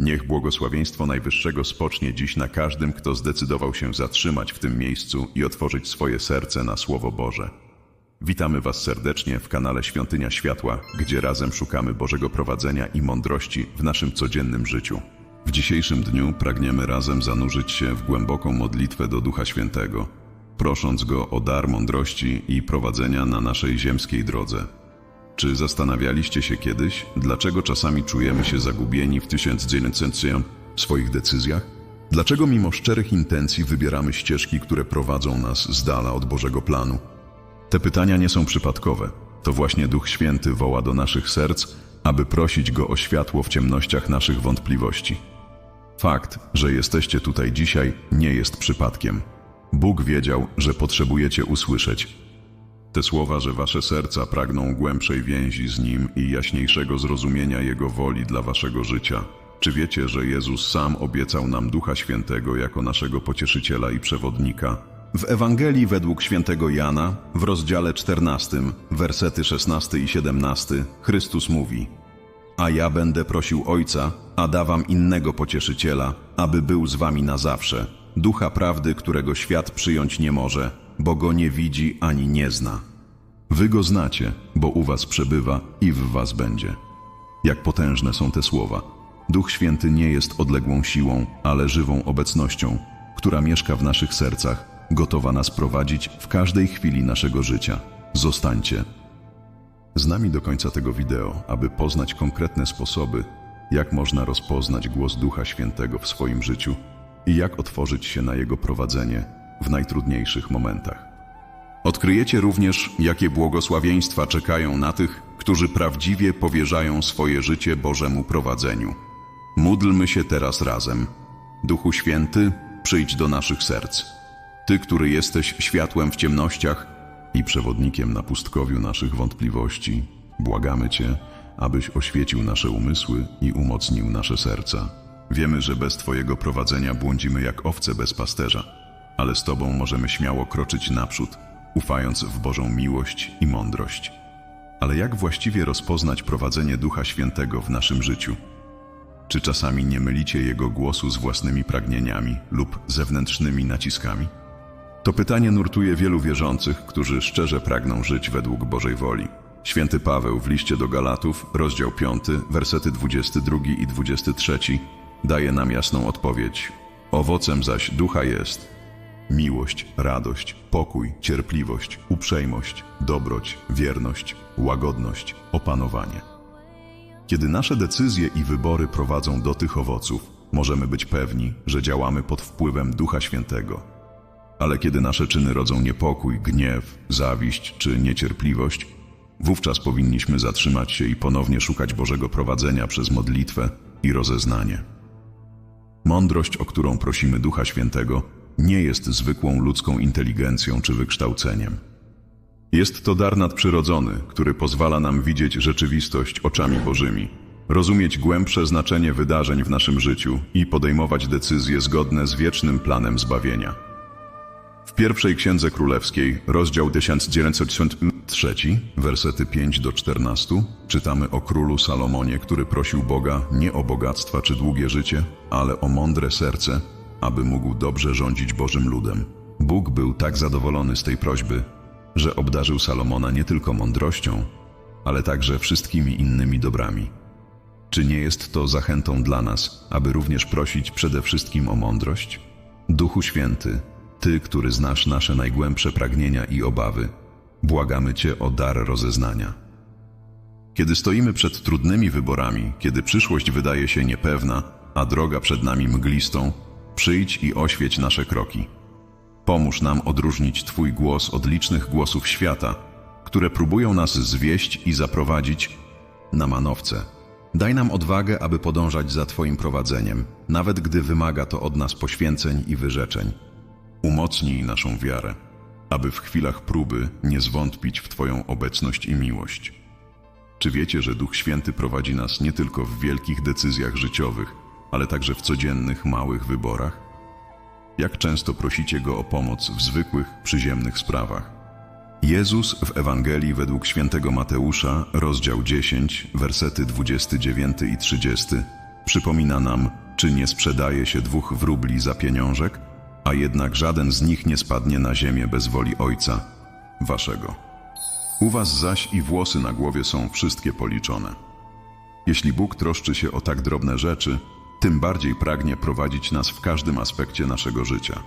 Niech błogosławieństwo Najwyższego spocznie dziś na każdym, kto zdecydował się zatrzymać w tym miejscu i otworzyć swoje serce na Słowo Boże. Witamy Was serdecznie w kanale Świątynia Światła, gdzie razem szukamy Bożego prowadzenia i mądrości w naszym codziennym życiu. W dzisiejszym dniu pragniemy razem zanurzyć się w głęboką modlitwę do Ducha Świętego, prosząc Go o dar mądrości i prowadzenia na naszej ziemskiej drodze. Czy zastanawialiście się kiedyś, dlaczego czasami czujemy się zagubieni w 1900 w swoich decyzjach? Dlaczego mimo szczerych intencji wybieramy ścieżki, które prowadzą nas z dala od Bożego planu? Te pytania nie są przypadkowe. To właśnie Duch Święty woła do naszych serc, aby prosić Go o światło w ciemnościach naszych wątpliwości. Fakt, że jesteście tutaj dzisiaj, nie jest przypadkiem. Bóg wiedział, że potrzebujecie usłyszeć. Te słowa, że wasze serca pragną głębszej więzi z Nim i jaśniejszego zrozumienia Jego woli dla waszego życia. Czy wiecie, że Jezus sam obiecał nam Ducha Świętego jako naszego pocieszyciela i przewodnika? W Ewangelii według świętego Jana, w rozdziale 14, wersety 16 i 17, Chrystus mówi: A ja będę prosił Ojca, a dawam innego pocieszyciela, aby był z wami na zawsze, ducha prawdy, którego świat przyjąć nie może, bo go nie widzi ani nie zna. Wy go znacie, bo u was przebywa i w was będzie. Jak potężne są te słowa. Duch Święty nie jest odległą siłą, ale żywą obecnością, która mieszka w naszych sercach, gotowa nas prowadzić w każdej chwili naszego życia. Zostańcie z nami do końca tego wideo, aby poznać konkretne sposoby, jak można rozpoznać głos Ducha Świętego w swoim życiu i jak otworzyć się na Jego prowadzenie w najtrudniejszych momentach. Odkryjecie również, jakie błogosławieństwa czekają na tych, którzy prawdziwie powierzają swoje życie Bożemu prowadzeniu. Módlmy się teraz razem. Duchu Święty, przyjdź do naszych serc. Ty, który jesteś światłem w ciemnościach i przewodnikiem na pustkowiu naszych wątpliwości, błagamy Cię, abyś oświecił nasze umysły i umocnił nasze serca. Wiemy, że bez Twojego prowadzenia błądzimy jak owce bez pasterza, ale z Tobą możemy śmiało kroczyć naprzód, ufając w Bożą miłość i mądrość. Ale jak właściwie rozpoznać prowadzenie Ducha Świętego w naszym życiu? Czy czasami nie mylicie Jego głosu z własnymi pragnieniami lub zewnętrznymi naciskami? To pytanie nurtuje wielu wierzących, którzy szczerze pragną żyć według Bożej woli. Święty Paweł w liście do Galatów, rozdział 5, wersety 22 i 23 daje nam jasną odpowiedź. Owocem zaś ducha jest miłość, radość, pokój, cierpliwość, uprzejmość, dobroć, wierność, łagodność, opanowanie. Kiedy nasze decyzje i wybory prowadzą do tych owoców, możemy być pewni, że działamy pod wpływem Ducha Świętego. Ale kiedy nasze czyny rodzą niepokój, gniew, zawiść czy niecierpliwość, wówczas powinniśmy zatrzymać się i ponownie szukać Bożego prowadzenia przez modlitwę i rozeznanie. Mądrość, o którą prosimy Ducha Świętego, nie jest zwykłą ludzką inteligencją czy wykształceniem. Jest to dar nadprzyrodzony, który pozwala nam widzieć rzeczywistość oczami Bożymi, rozumieć głębsze znaczenie wydarzeń w naszym życiu i podejmować decyzje zgodne z wiecznym planem zbawienia. W pierwszej Księdze Królewskiej, rozdział 1903, wersety 5 do 14, czytamy o królu Salomonie, który prosił Boga nie o bogactwa czy długie życie, ale o mądre serce, aby mógł dobrze rządzić Bożym ludem. Bóg był tak zadowolony z tej prośby, że obdarzył Salomona nie tylko mądrością, ale także wszystkimi innymi dobrami. Czy nie jest to zachętą dla nas, aby również prosić przede wszystkim o mądrość? Duchu Święty, Ty, który znasz nasze najgłębsze pragnienia i obawy, błagamy Cię o dar rozeznania. Kiedy stoimy przed trudnymi wyborami, kiedy przyszłość wydaje się niepewna, a droga przed nami mglistą, przyjdź i oświeć nasze kroki. Pomóż nam odróżnić Twój głos od licznych głosów świata, które próbują nas zwieść i zaprowadzić na manowce. Daj nam odwagę, aby podążać za Twoim prowadzeniem, nawet gdy wymaga to od nas poświęceń i wyrzeczeń. Umocnij naszą wiarę, aby w chwilach próby nie zwątpić w Twoją obecność i miłość. Czy wiecie, że Duch Święty prowadzi nas nie tylko w wielkich decyzjach życiowych, ale także w codziennych, małych wyborach? Jak często prosicie Go o pomoc w zwykłych, przyziemnych sprawach? Jezus w Ewangelii według świętego Mateusza, rozdział 10, wersety 29 i 30, Przypomina nam, czy nie sprzedaje się dwóch wróbli za pieniążek, a jednak żaden z nich nie spadnie na ziemię bez woli Ojca, waszego. U was zaś i włosy na głowie są wszystkie policzone. Jeśli Bóg troszczy się o tak drobne rzeczy, tym bardziej pragnie prowadzić nas w każdym aspekcie naszego życia.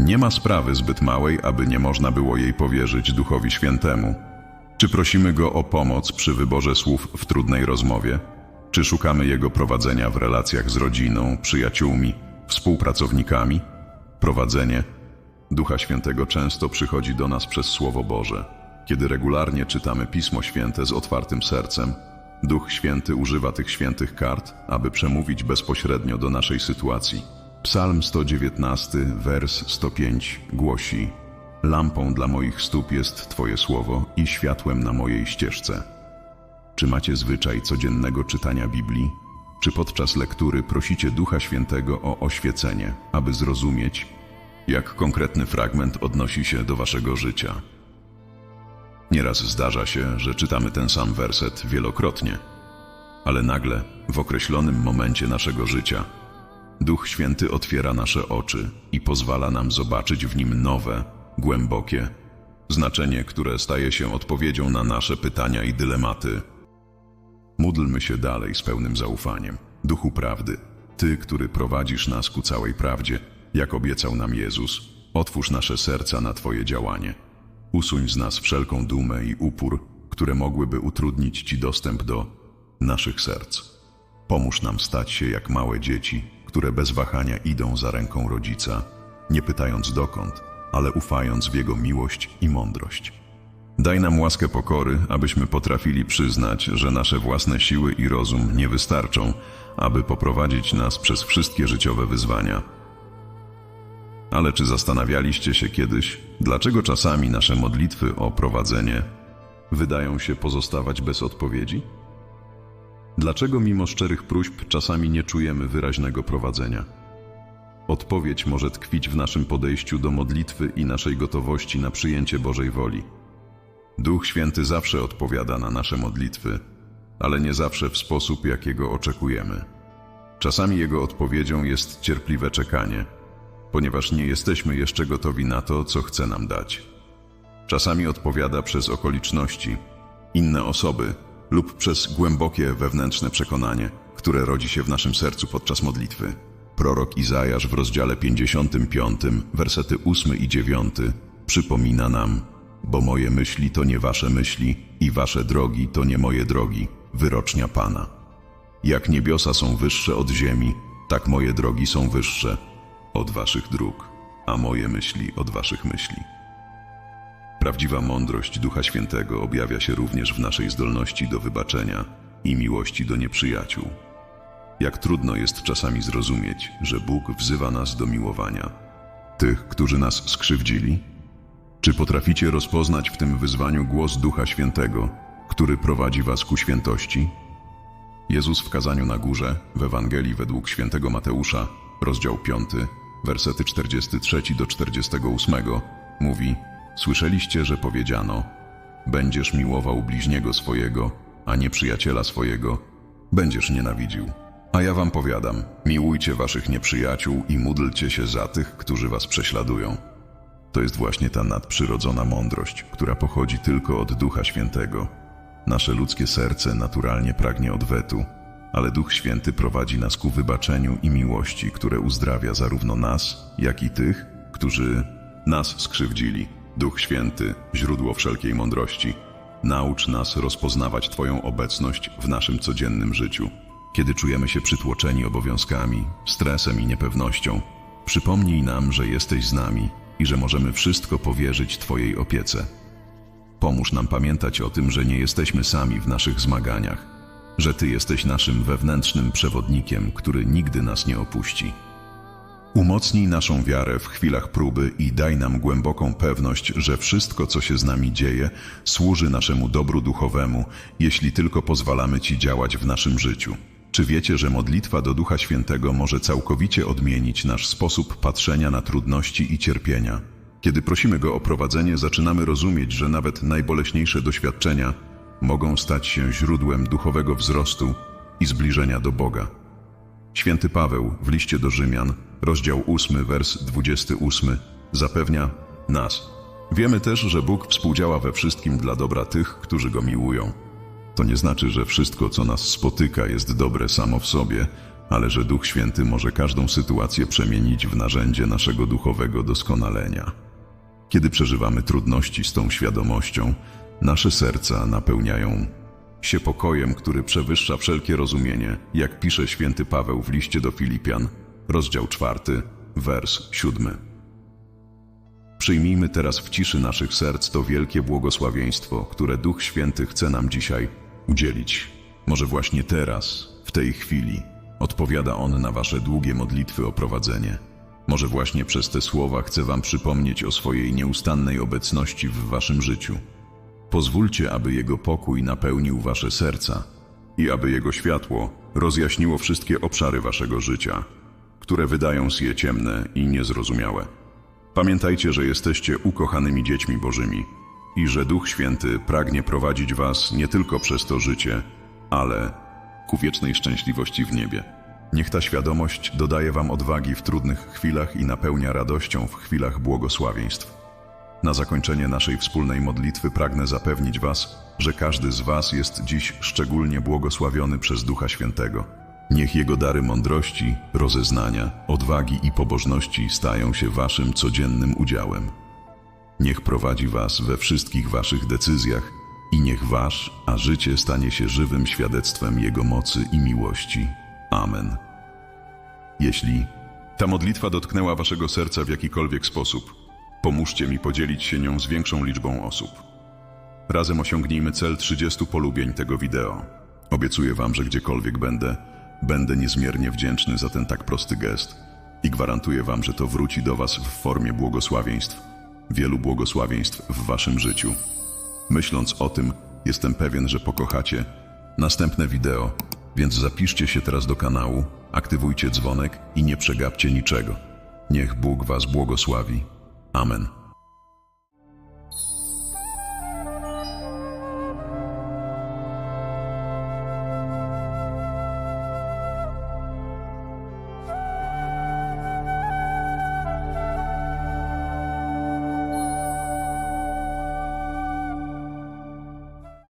Nie ma sprawy zbyt małej, aby nie można było jej powierzyć Duchowi Świętemu. Czy prosimy Go o pomoc przy wyborze słów w trudnej rozmowie? Czy szukamy Jego prowadzenia w relacjach z rodziną, przyjaciółmi, współpracownikami? Prowadzenie Ducha Świętego często przychodzi do nas przez Słowo Boże. Kiedy regularnie czytamy Pismo Święte z otwartym sercem, Duch Święty używa tych świętych kart, aby przemówić bezpośrednio do naszej sytuacji. Psalm 119, wers 105 głosi: Lampą dla moich stóp jest Twoje słowo i światłem na mojej ścieżce. Czy macie zwyczaj codziennego czytania Biblii? Czy podczas lektury prosicie Ducha Świętego o oświecenie, aby zrozumieć, jak konkretny fragment odnosi się do waszego życia? Nieraz zdarza się, że czytamy ten sam werset wielokrotnie, ale nagle, w określonym momencie naszego życia, Duch Święty otwiera nasze oczy i pozwala nam zobaczyć w nim nowe, głębokie znaczenie, które staje się odpowiedzią na nasze pytania i dylematy. Módlmy się dalej z pełnym zaufaniem. Duchu prawdy, Ty, który prowadzisz nas ku całej prawdzie, jak obiecał nam Jezus, otwórz nasze serca na Twoje działanie. Usuń z nas wszelką dumę i upór, które mogłyby utrudnić Ci dostęp do naszych serc. Pomóż nam stać się jak małe dzieci, które bez wahania idą za ręką rodzica, nie pytając dokąd, ale ufając w Jego miłość i mądrość. Daj nam łaskę pokory, abyśmy potrafili przyznać, że nasze własne siły i rozum nie wystarczą, aby poprowadzić nas przez wszystkie życiowe wyzwania. Ale czy zastanawialiście się kiedyś, dlaczego czasami nasze modlitwy o prowadzenie wydają się pozostawać bez odpowiedzi? Dlaczego mimo szczerych próśb czasami nie czujemy wyraźnego prowadzenia? Odpowiedź może tkwić w naszym podejściu do modlitwy i naszej gotowości na przyjęcie Bożej woli. Duch Święty zawsze odpowiada na nasze modlitwy, ale nie zawsze w sposób, jakiego oczekujemy. Czasami Jego odpowiedzią jest cierpliwe czekanie, ponieważ nie jesteśmy jeszcze gotowi na to, co chce nam dać. Czasami odpowiada przez okoliczności, inne osoby lub przez głębokie wewnętrzne przekonanie, które rodzi się w naszym sercu podczas modlitwy. Prorok Izajasz w rozdziale 55, wersety 8 i 9 przypomina nam, bo moje myśli to nie wasze myśli i wasze drogi to nie moje drogi, wyrocznia Pana. Jak niebiosa są wyższe od ziemi, tak moje drogi są wyższe od waszych dróg, a moje myśli od waszych myśli. Prawdziwa mądrość Ducha Świętego objawia się również w naszej zdolności do wybaczenia i miłości do nieprzyjaciół. Jak trudno jest czasami zrozumieć, że Bóg wzywa nas do miłowania tych, którzy nas skrzywdzili? Czy potraficie rozpoznać w tym wyzwaniu głos Ducha Świętego, który prowadzi was ku świętości? Jezus w kazaniu na górze, w Ewangelii według świętego Mateusza, rozdział 5, wersety 43 do 48, mówi: Słyszeliście, że powiedziano: Będziesz miłował bliźniego swojego, a nie przyjaciela swojego, będziesz nienawidził. A ja wam powiadam: miłujcie waszych nieprzyjaciół i módlcie się za tych, którzy was prześladują. To jest właśnie ta nadprzyrodzona mądrość, która pochodzi tylko od Ducha Świętego. Nasze ludzkie serce naturalnie pragnie odwetu, ale Duch Święty prowadzi nas ku wybaczeniu i miłości, które uzdrawia zarówno nas, jak i tych, którzy nas skrzywdzili. Duch Święty, źródło wszelkiej mądrości, naucz nas rozpoznawać Twoją obecność w naszym codziennym życiu. Kiedy czujemy się przytłoczeni obowiązkami, stresem i niepewnością, przypomnij nam, że jesteś z nami i że możemy wszystko powierzyć Twojej opiece. Pomóż nam pamiętać o tym, że nie jesteśmy sami w naszych zmaganiach, że Ty jesteś naszym wewnętrznym przewodnikiem, który nigdy nas nie opuści. Umocnij naszą wiarę w chwilach próby i daj nam głęboką pewność, że wszystko, co się z nami dzieje, służy naszemu dobru duchowemu, jeśli tylko pozwalamy Ci działać w naszym życiu. Czy wiecie, że modlitwa do Ducha Świętego może całkowicie odmienić nasz sposób patrzenia na trudności i cierpienia? Kiedy prosimy Go o prowadzenie, zaczynamy rozumieć, że nawet najboleśniejsze doświadczenia mogą stać się źródłem duchowego wzrostu i zbliżenia do Boga. Święty Paweł w liście do Rzymian, rozdział 8, wers 28, zapewnia nas. Wiemy też, że Bóg współdziała we wszystkim dla dobra tych, którzy Go miłują. To nie znaczy, że wszystko, co nas spotyka, jest dobre samo w sobie, ale że Duch Święty może każdą sytuację przemienić w narzędzie naszego duchowego doskonalenia. Kiedy przeżywamy trudności z tą świadomością, nasze serca napełniają się pokojem, który przewyższa wszelkie rozumienie, jak pisze święty Paweł w liście do Filipian, rozdział czwarty, wers siódmy. Przyjmijmy teraz w ciszy naszych serc to wielkie błogosławieństwo, które Duch Święty chce nam dzisiaj udzielić. Może właśnie teraz, w tej chwili, odpowiada On na Wasze długie modlitwy o prowadzenie. Może właśnie przez te słowa chce Wam przypomnieć o swojej nieustannej obecności w Waszym życiu. Pozwólcie, aby Jego pokój napełnił Wasze serca i aby Jego światło rozjaśniło wszystkie obszary Waszego życia, które wydają się ciemne i niezrozumiałe. Pamiętajcie, że jesteście ukochanymi dziećmi Bożymi i że Duch Święty pragnie prowadzić Was nie tylko przez to życie, ale ku wiecznej szczęśliwości w niebie. Niech ta świadomość dodaje Wam odwagi w trudnych chwilach i napełnia radością w chwilach błogosławieństw. Na zakończenie naszej wspólnej modlitwy pragnę zapewnić Was, że każdy z Was jest dziś szczególnie błogosławiony przez Ducha Świętego. Niech Jego dary mądrości, rozeznania, odwagi i pobożności stają się Waszym codziennym udziałem. Niech prowadzi Was we wszystkich Waszych decyzjach i niech Wasz, a życie stanie się żywym świadectwem Jego mocy i miłości. Amen. Jeśli ta modlitwa dotknęła Waszego serca w jakikolwiek sposób, pomóżcie mi podzielić się nią z większą liczbą osób. Razem osiągnijmy cel 30 polubień tego wideo. Obiecuję Wam, że gdziekolwiek będę, będę niezmiernie wdzięczny za ten tak prosty gest i gwarantuję Wam, że to wróci do Was w formie błogosławieństw, wielu błogosławieństw w Waszym życiu. Myśląc o tym, jestem pewien, że pokochacie następne wideo, więc zapiszcie się teraz do kanału, aktywujcie dzwonek i nie przegapcie niczego. Niech Bóg Was błogosławi. Amen.